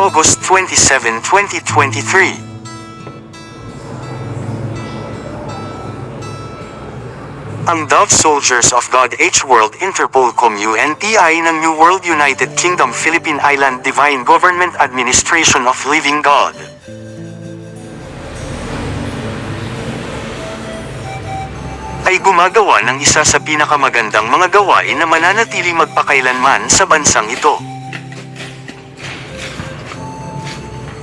August 27, 2023 Ang Soldiers of God H World Interpol Commu NPI ng New World United Kingdom Philippine Island Divine Government Administration of Living God. ay gumagawa ng isa sa pinakamagandang mga gawain na mananatili magpakailanman sa bansang ito.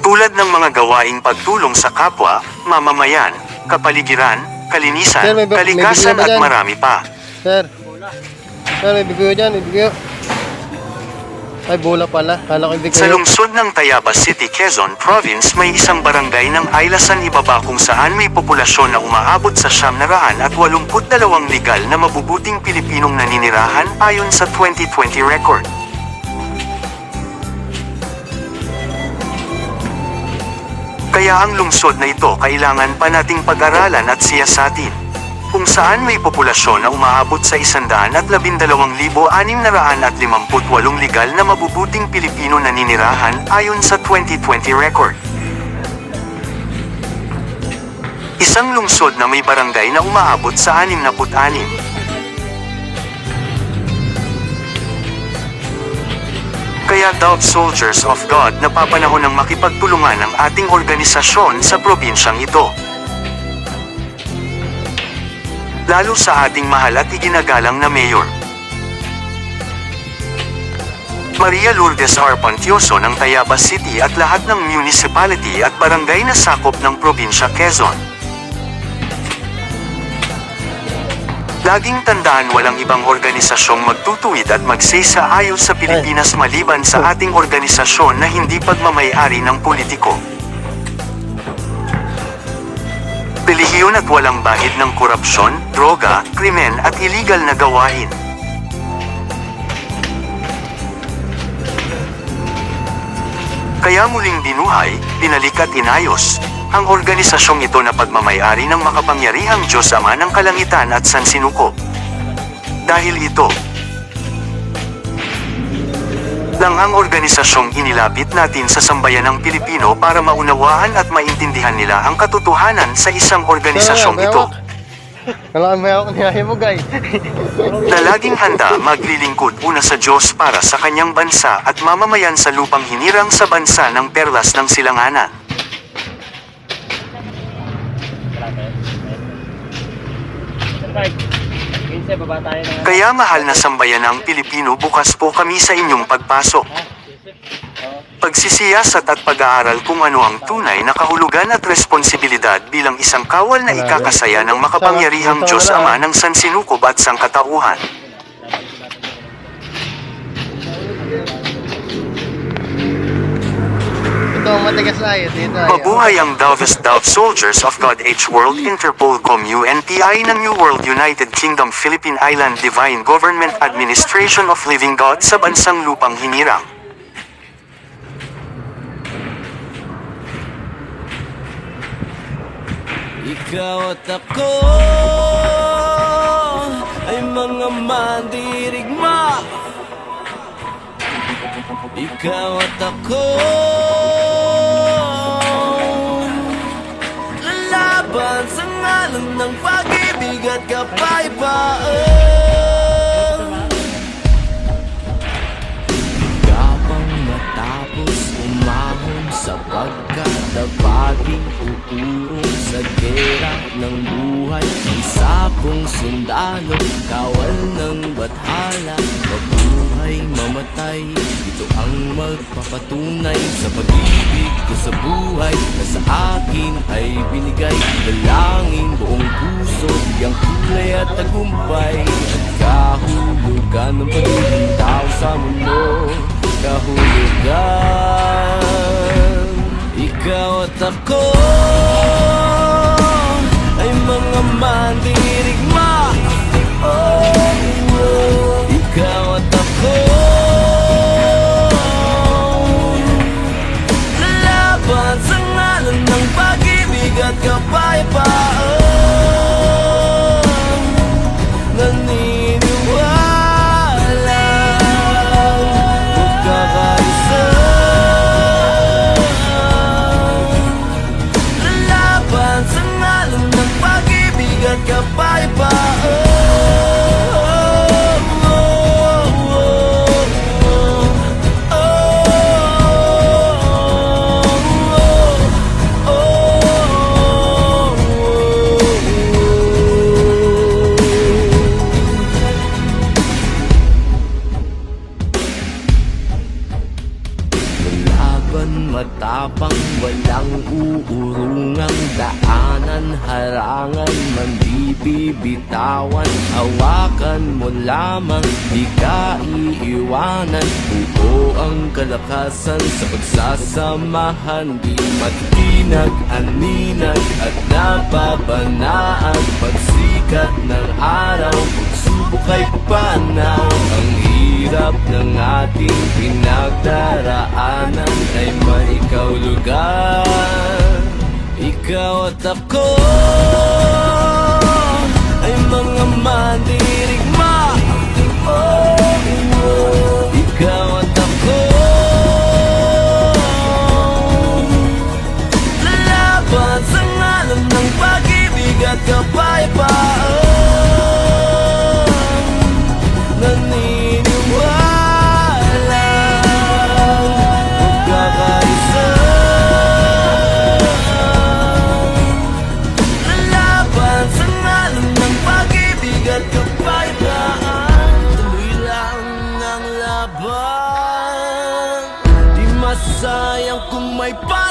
Tulad ng mga gawaing pagtulong sa kapwa, mamamayan, kapaligiran, kalinisan, Sir, may may kalikasan ba at marami pa. Sir. Sir, may bigyo dyan, may bigyo. Ay, bola pala. Kala ko ibigyo. Sa lungsod ng Tayabas City, Quezon Province may isang barangay ng Aylasan Ibaba kung saan may populasyon na umaabot sa siyam na raan at 82 legal na mabubuting Pilipinong naninirahan ayon sa 2020 record. Kaya ang lungsod na ito kailangan pa nating pag-aralan at siyasatin. Kung saan may populasyon na umaabot sa 112,658 legal na mabubuting Pilipino naninirahan ayon sa 2020 record. Isang lungsod na may barangay na umaabot sa 66. Kaya Dove Soldiers of God napapanahon ng makipagtulungan ng ating organisasyon sa probinsyang ito. Lalo sa ating mahal at iginagalang na mayor. Maria Lourdes R. Pantioso ng Tayabas City at lahat ng municipality at barangay na sakop ng probinsya Quezon. Laging tandaan walang ibang organisasyong magtutuwid at magsaysa ayos sa Pilipinas maliban sa ating organisasyon na hindi pagmamayari ng politiko. Relihiyon at walang bahid ng korupsyon, droga, krimen at illegal na gawain. Kaya muling binuhay, binalik at inayos, ang organisasyong ito na pagmamayari ng makapangyarihang Diyos Ama ng Kalangitan at Sansinuko. Dahil ito, lang ang organisasyong inilapit natin sa sambayan ng Pilipino para maunawaan at maintindihan nila ang katotohanan sa isang organisasyong ito. Ko may ako niyaya mo, guys. na laging handa maglilingkod una sa Diyos para sa kanyang bansa at mamamayan sa lupang hinirang sa bansa ng perlas ng silanganan. Kaya mahal na sambayan ng Pilipino bukas po kami sa inyong pagpasok. Pagsisiyasat at pag-aaral kung ano ang tunay na kahulugan at responsibilidad bilang isang kawal na ikakasaya ng makapangyarihang Diyos Ama ng sansinukob at sangkatauhan. Mabuhay ang Doves Dove Soldiers of God H World Interpol Commu NPI ng New World United Kingdom Philippine Island Divine Government Administration of Living God sa bansang lupang hinirang. Ikaw at ako ay mga mandirigma Ikaw at ako ngalan ng pag-ibig at kapayapaan Gabang matapos umahon sapagkat napaging uurong sa gera ng buhay. Isa kong sundalo, kawal ng bathala. Mabuhay, mamatay, ito ang magpapatunay Sa pag-ibig ko sa buhay na sa akin ay binigay. Dalangin buong puso, biyang kulay at tagumpay. At kahulugan ng pagiging tao sa mundo. Kahulugan Ikaw at ako iba-iba ang oh. naniniwala. Magkakaisa Lalaban sa ngalan ng pag-ibig at kapaiba ang matapang Walang uurungang daanan Harangan man di bibitawan Hawakan mo lamang di ka iiwanan. Buo ang kalakasan sa pagsasamahan Di matinag, aninag at nababanaan Pagsikat ng araw, pagsubok ay panaw Ang hirap ng ating pinagdaraanan Ikaw at kung may patutunguhan